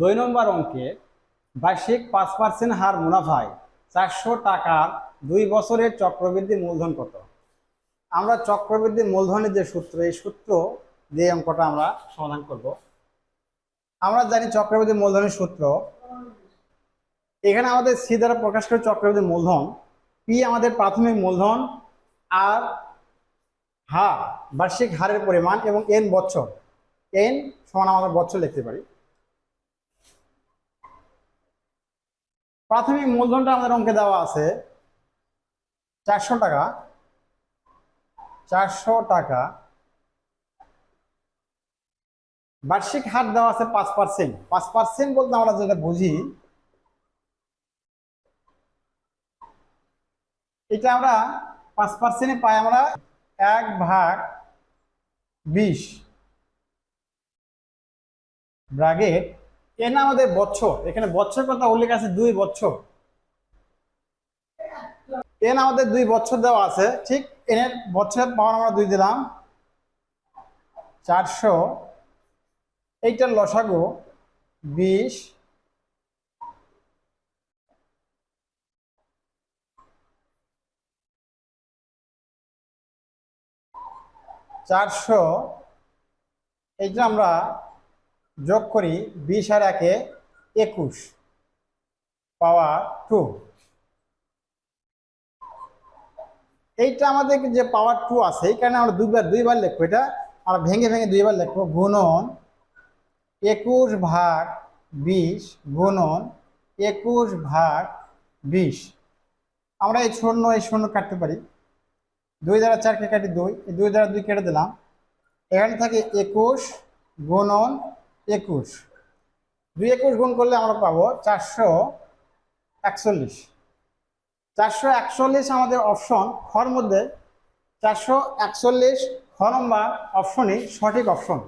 দুই নম্বর অঙ্কে বার্ষিক পাঁচ পার্সেন্ট হার মুনাফায় চারশো টাকার দুই বছরের চক্রবৃদ্ধি মূলধন কত? আমরা চক্রবৃদ্ধি মূলধনের যে সূত্র, এই সূত্র দিয়ে অঙ্কটা আমরা সমাধান করব। আমরা জানি চক্রবৃদ্ধি মূলধনের সূত্র। এখানে আমাদের সি দ্বারা প্রকাশ করে চক্রবৃদ্ধি মূলধন, পি আমাদের প্রাথমিক মূলধন, আর হার বার্ষিক হারের পরিমাণ এবং এন বছর এন সমান আমাদের বছর লিখতে পারি। প্রাথমিক মূলধনটা আমাদের অঙ্কে দেওয়া আছে। চারশো টাকা। চারশো টাকা। বার্ষিক হার দেওয়া আছে পাঁচ পার্সেন্ট। পাঁচ পার্সেন্ট বলতে আমরা যেটা বুঝি, এটা আমরা পাঁচ পার্সেন্টে পাই আমরা এক ভাগ বিশ। ব্রাগেট এ আমাদের বছর। এখানে বছর কথা উল্লেখ আছে, দুই বছর। এন আমাদের দুই বছর দেওয়া আছে, ঠিক? এনের বছরের পাওয়ার আমরা দুই দিলাম। চারশো। এইটার লসাগু বিশ। চারশো। এইটা আমরা যোগ করি বিশ আর একে একুশ পাওয়ার টু। এইটা আমাদের যে পাওয়ার টু আছে, এই কারণে আমরা দুইবার দুইবার লিখব এটা আমরা ভেঙে ভেঙে দুইবার লিখব গুণন একুশ ভাগ বিশ গুণন একুশ ভাগ বিশ। আমরা এই শূন্য এই শূন্য কাটতে পারি। দুই দ্বারা চারকে কাটি দুই দুই দ্বারা দুই কেটে দিলাম। এখানে থাকে একুশ গুণন একুশ। দুই একুশ গুণ করলে আমরা পাবো চারশো একচল্লিশ। চারশো একচল্লিশ আমাদের অপশন খর মধ্যে চারশো একচল্লিশ খ নম্বর অপশনই সঠিক অপশন